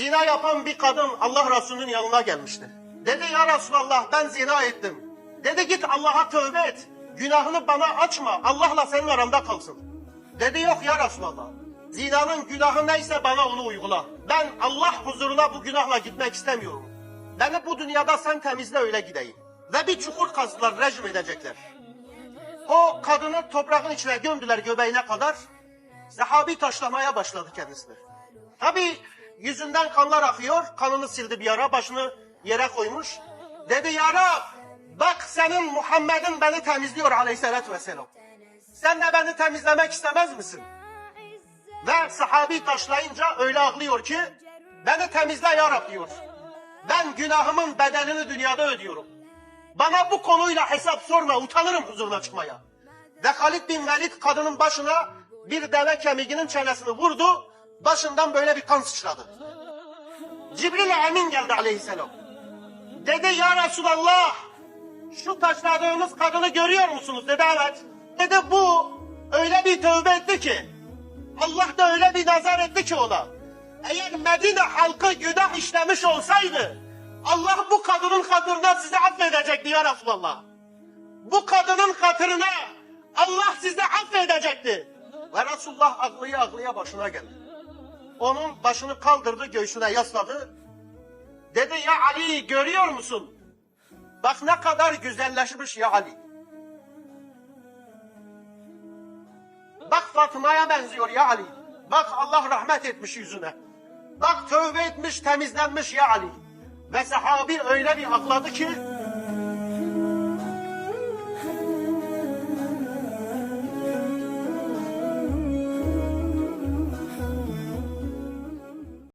Zina yapan bir kadın Allah Resulü'nün yanına gelmişti. Dedi ya Resulallah ben zina ettim. Dedi git Allah'a tövbe et. Günahını bana açma. Allah'la senin aranda kalsın. Dedi yok ya Resulallah. Zinanın günahı neyse bana onu uygula. Ben Allah huzuruna bu günahla gitmek istemiyorum. Beni bu dünyada sen temizle öyle gideyim. Ve bir çukur kazdılar, rejim edecekler. O kadını toprağın içine gömdüler göbeğine kadar. Sahabi taşlamaya başladı kendisini. Tabi yüzünden kanlar akıyor. Kanını sildi bir ara, başını yere koymuş. Dedi ya Rab, bak senin Muhammed'in beni temizliyor aleyhissalatü vesselam. Sen de beni temizlemek istemez misin? Ve sahabi taşlayınca öyle ağlıyor ki, beni temizle ya Rab diyor. Ben günahımın bedelini dünyada ödüyorum. Bana bu konuyla hesap sorma, utanırım huzuruna çıkmaya. Ve Halid bin Velid kadının başına bir deve kemiğinin çenesini vurdu, başından böyle bir kan sıçradı. Cibril Emin geldi aleyhisselam. Dedi ya Resulallah, şu taşladığınız kadını görüyor musunuz? Dedi evet. Dedi bu öyle bir tövbe etti ki, Allah da öyle bir nazar etti ki ona. Eğer Medine halkı günah işlemiş olsaydı, Allah bu kadının hatırına sizi affedecekti ya Resulallah. Bu kadının hatırına Allah sizi affedecekti. Ve Resulullah ağlıya ağlıya başına geldi. Onun başını kaldırdı göğsüne yasladı. Dedi ya Ali görüyor musun? Bak ne kadar güzelleşmiş ya Ali. Bak Fatıma'ya benziyor ya Ali. Bak Allah rahmet etmiş yüzüne. Bak tövbe etmiş, temizlenmiş ya Ali. Ve sahabi öyle bir ağladı ki